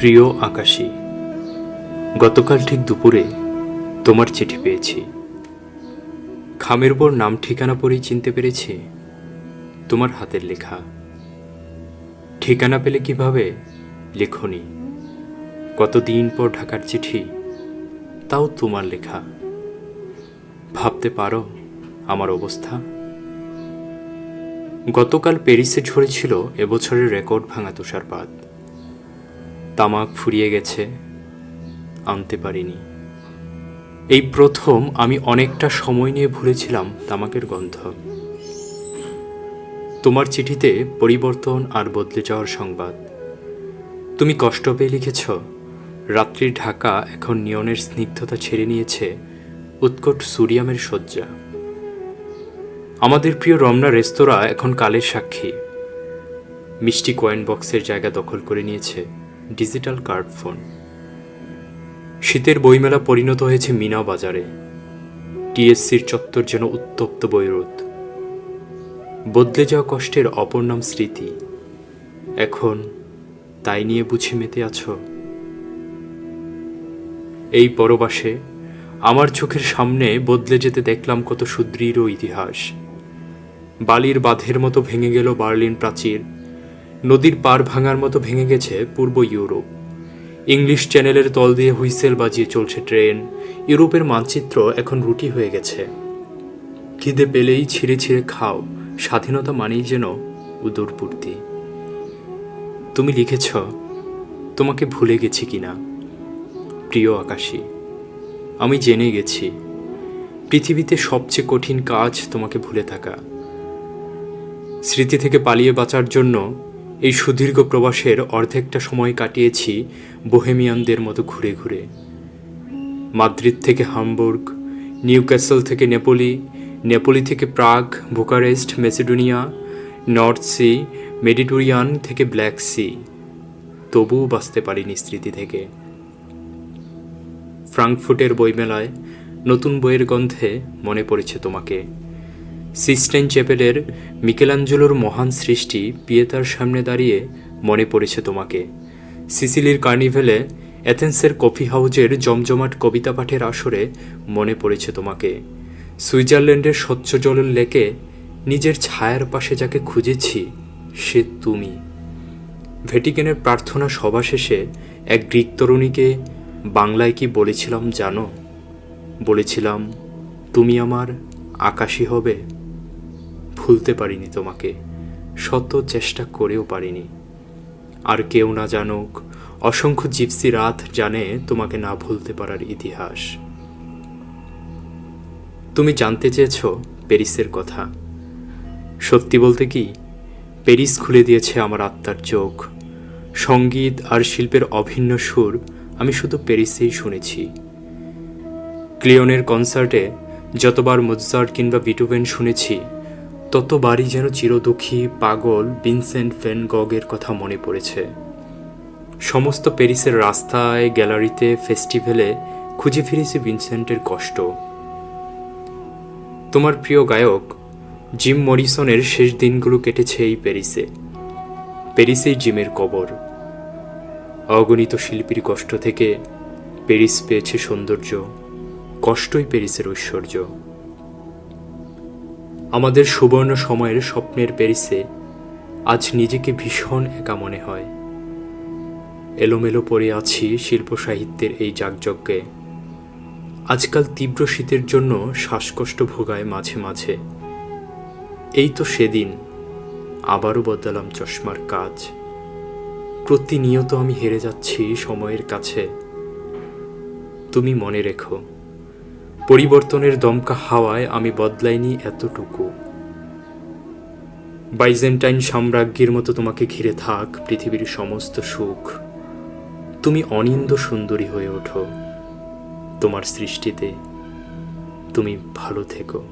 প্রিয় আকাশী, গতকাল ঠিক দুপুরে তোমার চিঠি পেয়েছি। খামের উপর নাম ঠিকানা পড়েই চিনতে পেরেছি তোমার হাতের লেখা। ঠিকানা পেলে কীভাবে লেখনি? কতদিন পর ঢাকার চিঠি, তাও তোমার লেখা। ভাবতে পারো আমার অবস্থা? গতকাল প্যারিসে ঝরেছিল এবছরের রেকর্ড ভাঙা তুষারপাত। তামাক ফুরিয়ে গেছে, আনতে পারিনি। এই প্রথম আমি অনেকটা সময় নিয়ে ভুলেছিলাম তামাকের গন্ধ। তোমার চিঠিতে পরিবর্তন আর বদলে যাওয়ার সংবাদ। তুমি কষ্ট পেয়ে লিখেছ, রাত্রির ঢাকা এখন নিয়নের স্নিগ্ধতা ছেড়ে নিয়েছে উৎকট সুরিয়ামের শয্যা। আমাদের প্রিয় রমনা রেস্তোরাঁ এখন কালের সাক্ষী। মিষ্টি কয়েন বক্সের জায়গা দখল করে নিয়েছে। Digital card phone. শীতের বইমেলা পরিণত হয়েছে মিনা বাজারে। টিএসসির চত্বর যেন উত্তপ্ত বৈরুত। বদলে যাওয়া কষ্টের অপর নাম স্মৃতি। এখন তাই নিয়ে বুঝি মেতে আছো। এই পরবাসে আমার চোখের সামনে বদলে যেতে দেখলাম কত সুদৃঢ় ইতিহাস। বালির বাঁধের মতো ভেঙে গেল বার্লিন প্রাচীর। নদীর পার ভাঙার মতো ভেঙে গেছে পূর্ব ইউরোপ। ইংলিশ চ্যানেলের তল দিয়ে হুইসেল বাজিয়ে চলছে ট্রেন। ইউরোপের মানচিত্র এখন রুটি হয়ে গেছে। খিদে পেলেই ছিঁড়ে ছিঁড়ে খাও, স্বাধীনতা মানেই যেন উদরপূর্তি। তুমি লিখেছ, তোমাকে ভুলে গেছি কিনা? প্রিয় আকাশী, আমি জেনে গেছি, পৃথিবীতে সবচেয়ে কঠিন কাজ তোমাকে ভুলে থাকা। স্মৃতি থেকে পালিয়ে বাঁচার জন্য এই সুদীর্ঘ প্রবাসের অর্ধেকটা সময় কাটিয়েছি বোহেমিয়ানদের মতো ঘুরে ঘুরে। মাদ্রিদ থেকে হামবুর্গ নিউ ক্যাসেল থেকে নেপোলি নেপোলি থেকে Prague, Bucharest, Macedonia, North Sea, Mediterranean থেকে ব্ল্যাক সি। তবুও বাঁচতে পারিনি স্মৃতি থেকে। ফ্রাঙ্কফুটের বইমেলায় নতুন বইয়ের গন্ধে মনে পড়েছে তোমাকে। সিস্টেন চ্যাপেলের মিকেলাঞ্জেলোর মহান সৃষ্টি পিয়েতার সামনে দাঁড়িয়ে মনে পড়েছে তোমাকে। সিসিলির কার্নিভেলে অ্যাথেন্সের কফি হাউজের জমজমাট কবিতা পাঠের আসরে মনে পড়েছে তোমাকে। সুইজারল্যান্ডের স্বচ্ছ জলের লেকে নিজের ছায়ার পাশে যাকে খুঁজেছি, সে তুমি। ভ্যাটিকানের প্রার্থনা সভা শেষে এক গ্রিক তরুণীকে বাংলায় কি বলেছিলাম জানো? বলেছিলাম, তুমি আমার আকাশী হবে। ভুলতে পারিনি তোমাকে, শত চেষ্টা করেও পারিনি। আর কেউ না জানুক, অসংখ্য জিপসি রাত জানে তোমাকে না ভুলতে পারার ইতিহাস। তুমি জানতে চেয়েছ প্যারিসের কথা। সত্যি বলতে কি, প্যারিস খুলে দিয়েছে আমার আত্মার চোখ। সংগীত আর শিল্পের অভিন্ন সুর আমি শুধু প্যারিসেই শুনেছি। ক্লিওনের কনসার্টে যতবার মোৎসার্ট কিংবা বিটুভেন শুনেছি ততবারই যেন চিরদুঃখী পাগল ভিনসেন্ট ফেন গগের কথা মনে পড়েছে। সমস্ত প্যারিসের রাস্তায়, গ্যালারিতে, ফেস্টিভ্যালে খুঁজে ফিরেছে ভিনসেন্টের কষ্ট। তোমার প্রিয় গায়ক, জিম মরিসনের শেষ দিনগুলো কেটেছে এই প্যারিসে। প্যারিসেই জিমের কবর। অগণিত শিল্পীর কষ্ট থেকে প্যারিস পেয়েছে সৌন্দর্য, কষ্টই প্যারিসের ঐশ্বর্য। আমাদের সুবর্ণ সময়ের স্বপ্নের প্যারিসে আজ নিজেকে ভীষণ একা মনে হয়। এলোমেলো পড়ে আছি শিল্প সাহিত্যের এই যাগযজ্ঞে। আজকাল তীব্র শীতের জন্য শ্বাসকষ্ট ভোগায় মাঝে মাঝে। এই তো সেদিন, আবারও বদলাম চশমার কাজ। প্রতিনিয়ত আমি হেরে যাচ্ছি সময়ের কাছে। তুমি মনে রেখো। পরিবর্তনের দমকা হাওয়ায় আমি বদলাইনি এতটুকু। বাইজেন্টাইন সাম্রাজ্ঞীর মতো তোমাকে ঘিরে থাক পৃথিবীর সমস্ত সুখ। তুমি অনিন্দ সুন্দরী হয়ে ওঠো। তোমার সৃষ্টিতে তুমি ভালো থেকো।